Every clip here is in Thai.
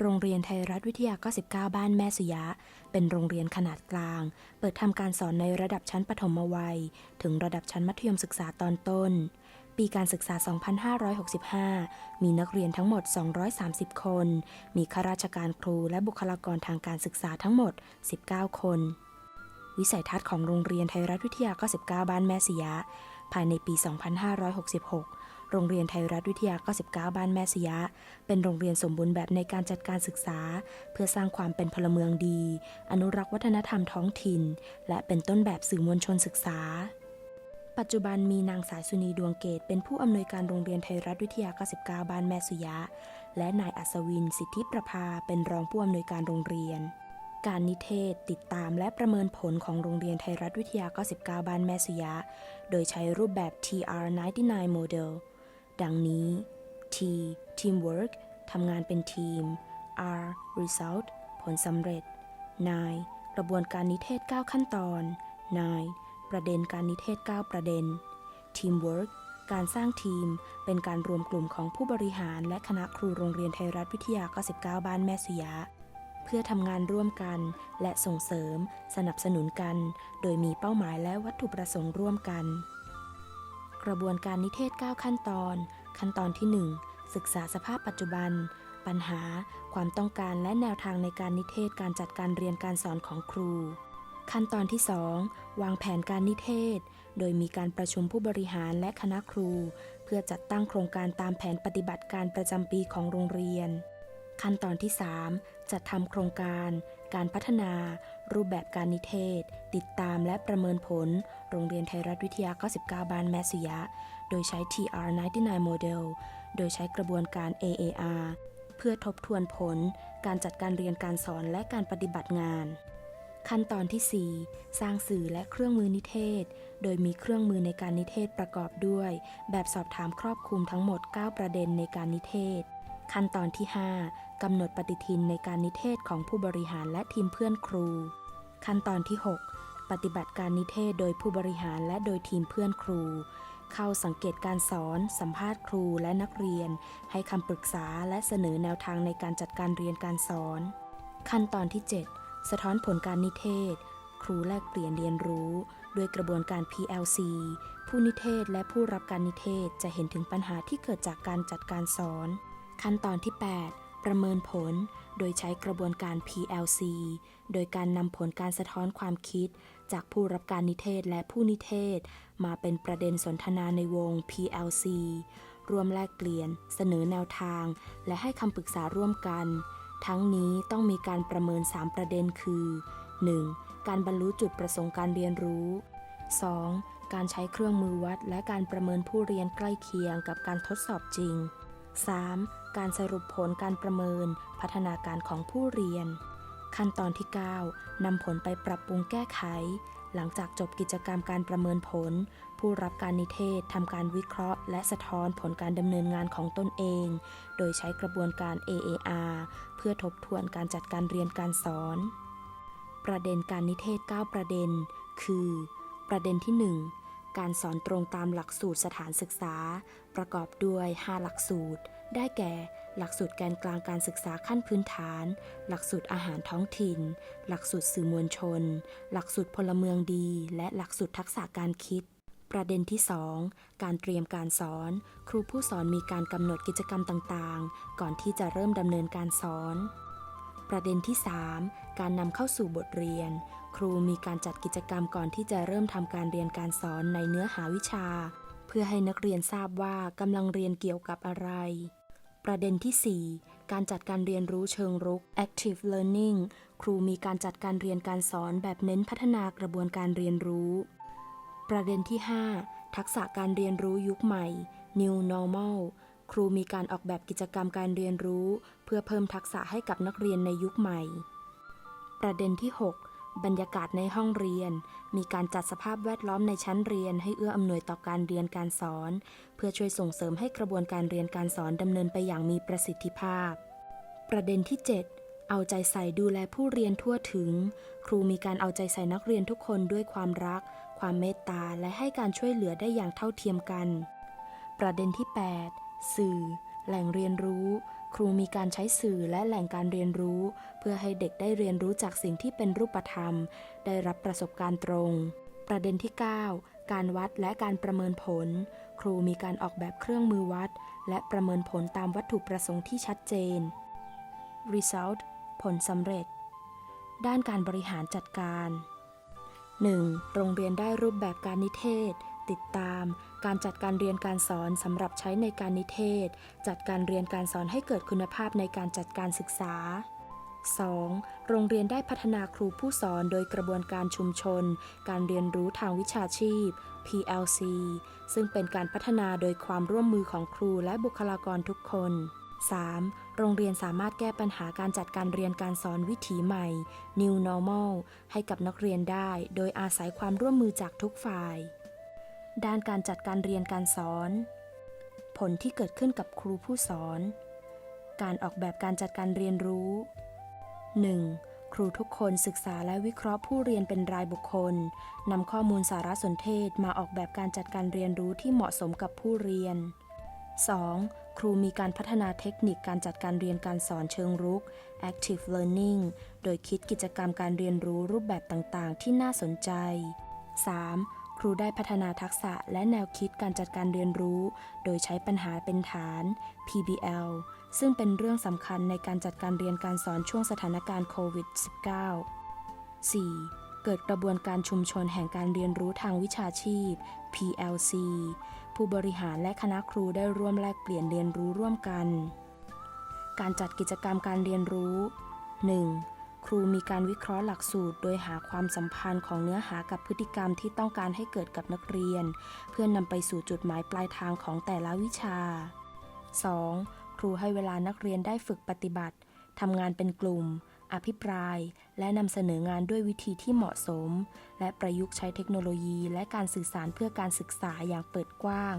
โรงเรียนไทยรัฐวิทยา 99 บ้านแม่สุยะ เป็นโรงเรียนขนาดกลาง เปิดทำการสอนในระดับชั้นปฐมวัย ถึงระดับชั้นมัธยมศึกษาตอนต้น ปีการศึกษา 2565 มีนักเรียนทั้งหมด 230 คน มีข้าราชการครูและบุคลากรทางการศึกษาทั้งหมด 19 คน วิสัยทัศน์ของโรงเรียนไทยรัฐวิทยา 99 บ้านแม่สุยะ ภายในปี 2566 โรงเรียนไทยรัฐวิทยา 99 บ้านแม่สุยะ เป็นโรงเรียนสมบูรณ์แบบในการจัดการศึกษา เพื่อสร้างความเป็นพลเมืองดี อนุรักษ์วัฒนธรรมท้องถิ่น และเป็นต้นแบบสื่อมวลชนศึกษาปัจจุบันมีนางสายสุนีดวงเกต เป็นผู้อำนวยการโรงเรียนไทยรัฐวิทยา 99 บ้านแม่สุยะ และนายอัศวิน สิทธิประภา เป็นรองผู้อำนวยการโรงเรียน การนิเทศติดตามและประเมินผลของโรงเรียนไทยรัฐวิทยา 99 บ้านแม่สุยะ โดยใช้รูปแบบ TR99 Model ดังนี้ T Teamwork ทำงานเป็นทีม R Result ผลสำเร็จ 9 กระบวนการนิเทศ 9 ขั้นตอน 9 ประเด็นการนิเทศ 9 ประเด็น Teamwork การสร้างทีมเป็นการรวมกลุ่มของผู้บริหาร และคณะครูโรงเรียนไทยรัฐวิทยา 99 บ้านแม่สุยะ เพื่อทำงานร่วมกัน และส่งเสริม สนับสนุนกัน โดยมีเป้าหมายและวัตถุประสงค์ร่วมกัน กระบวนการนิเทศ 9 ขั้นตอน ขั้นตอนที่ 1 ศึกษาสภาพปัจจุบัน ปัญหา ความต้องการและแนวทางในการนิเทศการจัดการเรียนการสอนของครู ขั้นตอนที่ 2 วางแผนการนิเทศ โดยมีการประชุมผู้บริหารและคณะครู เพื่อจัดตั้งโครงการตามแผนปฏิบัติการประจำปีของโรงเรียน ขั้นตอนที่ 3 จัดทำโครงการ การพัฒนา รูปแบบการนิเทศ ติดตามและประเมินผล โรงเรียนไทยรัฐวิทยา 99 บ้านแม่สุยะ โดยใช้ TR99 Model โดยใช้กระบวนการ AAR เพื่อทบทวนผล การจัดการเรียนการสอนและการปฏิบัติงาน ขั้นตอนที่ 4 สร้างสื่อและเครื่องมือนิเทศ โดยมีเครื่องมือในการนิเทศประกอบด้วย แบบสอบถามครอบคลุมทั้งหมด 9 ประเด็นในการนิเทศ ขั้นตอนที่ 5 กำหนดปฏิทินในการนิเทศของผู้บริหารและทีมเพื่อนครู ขั้นตอนที่ 6 ปฏิบัติการนิเทศโดยผู้บริหารและโดยทีมเพื่อนครู เข้าสังเกตการสอน สัมภาษณ์ครูและนักเรียน ให้คำปรึกษาและเสนอแนวทางในการจัดการเรียนการสอน ขั้นตอนที่ 7 สะท้อนผลการนิเทศ ครูแลกเปลี่ยนเรียนรู้ด้วยกระบวนการ PLC ผู้นิเทศและผู้รับการนิเทศจะเห็นถึงปัญหาที่เกิดจากการจัดการสอน ขั้นตอนที่ 8 ประเมินผลโดยใช้กระบวนการ PLC โดยการนำผลการสะท้อนความคิด จากผู้รับการนิเทศและผู้นิเทศ มาเป็นประเด็นสนทนาในวง PLC รวมแลกเปลี่ยน เสนอแนวทาง และให้คำปรึกษาร่วมกัน ทั้งนี้ต้องมีการประเมิน 3 ประเด็นคือ 1. การบรรลุจุดประสงค์การเรียนรู้ 2. การใช้เครื่องมือวัด และการประเมินผู้เรียนใกล้เคียงกับการทดสอบจริง 3. การสรุปผลการประเมิน พัฒนาการของผู้เรียน ขั้นตอนที่9นำผลไปปรับปรุงแก้ไข หลังจากจบกิจกรรมการประเมินผล ผู้รับการนิเทศทำการวิเคราะห์ และสะท้อนผลการดำเนินงานของตนเอง โดยใช้กระบวนการ AAR เพื่อทบทวนการจัดการเรียนการสอน ประเด็นการนิเทศ 9 ประเด็น คือ ประเด็นที่ 1การสอนตรงตามหลักสูตรสถานศึกษา ประกอบด้วย 5 หลักสูตร ได้แก่ หลักสูตรแกนกลางการศึกษาขั้นพื้นฐาน หลักสูตรอาหารท้องถิ่น หลักสูตรสื่อมวลชน หลักสูตรพลเมืองดี และหลักสูตรทักษะการคิดประเด็นที่ 2 การเตรียมการสอน ครูผู้สอนมีการกำหนดกิจกรรมต่างๆ ก่อนที่จะเริ่มดำเนินการสอน ประเด็นที่ 3 การนำเข้าสู่บทเรียน ครูมีการจัดกิจกรรมก่อนที่จะเริ่มทำการเรียนการสอนในเนื้อหาวิชา เพื่อให้นักเรียนทราบว่ากำลังเรียนเกี่ยวกับอะไร ประเด็นที่ 4 การจัดการเรียนรู้เชิงรุก active learning ครูมีการจัดการเรียนการสอนแบบเน้นพัฒนากระบวนการเรียนรู้ ประเด็นที่ 5 ทักษะการเรียนรู้ยุคใหม่ new normal ครูมีการออกแบบกิจกรรมการเรียนรู้ เพื่อเพิ่มทักษะให้กับนักเรียนในยุคใหม่ ประเด็นที่ 6 บรรยากาศในห้องเรียน มีการจัดสภาพแวดล้อมในชั้นเรียนให้เอื้ออำนวยต่อการเรียนการสอน เพื่อช่วยส่งเสริมให้กระบวนการเรียนการสอนดำเนินไปอย่างมีประสิทธิภาพ ประเด็นที่ 7 เอาใจใส่ดูแลผู้เรียนทั่วถึง ครูมีการเอาใจใส่นักเรียนทุกคนด้วยความรัก ความเมตตาและให้การช่วยเหลือได้อย่างเท่าเทียมกัน ประเด็นที่ 8 สื่อ แหล่งเรียนรู้ ครูมีการใช้สื่อและแหล่งการเรียนรู้ เพื่อให้เด็กได้เรียนรู้จากสิ่งที่เป็นรูปธรรม ได้รับประสบการณ์ตรง ประเด็นที่ 9 การวัดและการประเมินผล ครูมีการออกแบบเครื่องมือวัด และประเมินผลตามวัตถุประสงค์ที่ชัดเจน Result ผลสำเร็จ ด้านการบริหารจัดการ 1. โรงเรียนได้รูปแบบการนิเทศ ติดตาม การจัดการเรียนการสอนสำหรับใช้ในการนิเทศ จัดการเรียนการสอนให้เกิดคุณภาพในการจัดการศึกษา 2. โรงเรียนได้พัฒนาครูผู้สอนโดยกระบวนการชุมชน การเรียนรู้ทางวิชาชีพ PLC ซึ่งเป็นการพัฒนาโดยความร่วมมือของครูและบุคลากรทุกคน 3. โรงเรียนสามารถแก้ปัญหาการจัดการเรียนการสอนวิถีใหม่ New Normal ให้กับนักเรียนได้ โดยอาศัยความร่วมมือจากทุกฝ่าย ด้านการจัดการเรียนการสอน ผลที่เกิดขึ้นกับครูผู้สอน การออกแบบการจัดการเรียนรู้ 1. ครูทุกคนศึกษาและวิเคราะห์ผู้เรียนเป็นรายบุคคลนำข้อมูลสารสนเทศมาออกแบบการจัดการเรียนรู้ที่เหมาะสมกับผู้เรียน 2. ครูมีการพัฒนาเทคนิคการจัดการเรียนการสอนเชิงรุก active learning โดยคิดกิจกรรมการเรียนรู้รูปแบบต่างๆ ที่น่าสนใจ 3. ครูได้พัฒนาทักษะและแนวคิดการจัดการเรียนรู้ โดยใช้ปัญหาเป็นฐาน PBL ซึ่งเป็นเรื่องสำคัญในการจัดการเรียนการสอนช่วงสถานการณ์โควิด -19 4. เกิดกระบวนการชุมชนแห่งการเรียนรู้ทางวิชาชีพ PLC ผู้บริหารและคณะครูได้ร่วมแลกเปลี่ยนเรียนรู้ร่วมกัน การจัดกิจกรรมการเรียนรู้ 1. ครูมีการวิเคราะห์หลักสูตร โดยหาความสัมพันธ์ของเนื้อหากับพฤติกรรมที่ต้องการให้เกิดกับนักเรียน เพื่อนนำไปสู่จุดหมายปลายทางของแต่ละวิชา 2. ครูให้เวลานักเรียนได้ฝึกปฏิบัติทำงานเป็นกลุ่ม อภิปราย และนำเสนองานด้วยวิธีที่เหมาะสม และประยุกต์ใช้เทคโนโลยี และการสื่อสารเพื่อการศึกษาอย่างเปิดกว้าง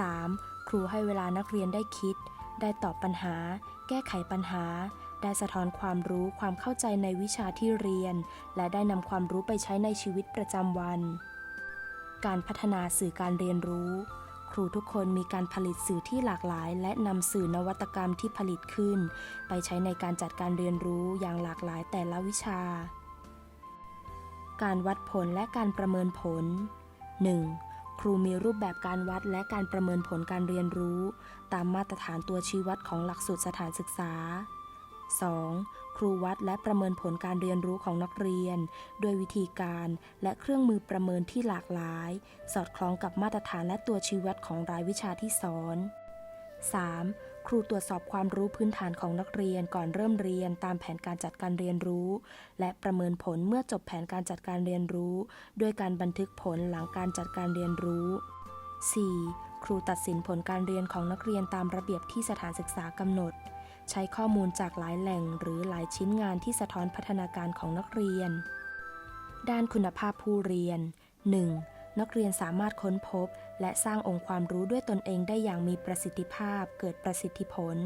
3. ครูให้เวลานักเรียนได้คิด ได้ตอบปัญหา แก้ไขปัญหา ได้สะท้อนความรู้ความเข้าใจในวิชาที่เรียน และได้นำความรู้ไปใช้ในชีวิตประจำวัน การพัฒนาสื่อการเรียนรู้ ครูทุกคนมีการผลิตสื่อที่หลากหลาย และนำสื่อนวัตกรรมที่ผลิตขึ้น ไปใช้ในการจัดการเรียนรู้อย่างหลากหลายแต่ละวิชา การวัดผลและการประเมินผล 1. ครูมีรูปแบบการวัดและการประเมินผลการเรียนรู้ ตามมาตรฐานตัวชี้วัดของหลักสูตรสถานศึกษา 2. ครูวัดและประเมินผลการเรียนรู้ของนักเรียน ด้วยวิธีการและเครื่องมือประเมินที่หลากหลาย สอดคล้องกับมาตรฐานและตัวชี้วัดของรายวิชาที่สอน 3. ครูตรวจสอบความรู้พื้นฐานของนักเรียนก่อนเริ่มเรียนตามแผนการจัดการเรียนรู้ และประเมินผลเมื่อจบแผนการจัดการเรียนรู้ ด้วยการบันทึกผลหลังการจัดการเรียนรู้ 4. ครูตัดสินผลการเรียนของนักเรียนตามระเบียบที่สถานศึกษากำหนด ใช้ข้อมูลจากหลายแหล่งหรือหลายชิ้นงานที่สะท้อนพัฒนาการของนักเรียน ด้านคุณภาพผู้เรียน 1. นักเรียนสามารถค้นพบ และสร้างองค์ความรู้ด้วยตนเองได้อย่างมีประสิทธิภาพเกิดประสิทธิผล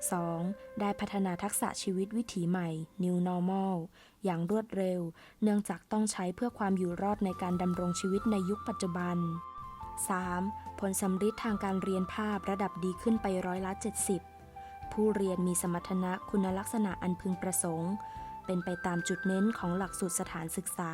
2. ได้พัฒนาทักษะชีวิตวิถีใหม่ New Normal อย่างรวดเร็ว เนื่องจากต้องใช้เพื่อความอยู่รอดในการดำรงชีวิตในยุคปัจจุบัน 3. ผลสำฤทธิ์ทางการเรียนภาพระดับดีขึ้นไปร้อยละ 70 ผู้เรียนมีสมรรถนะคุณลักษณะอันพึงประสงค์ เป็นไปตามจุดเน้นของหลักสูตรสถานศึกษา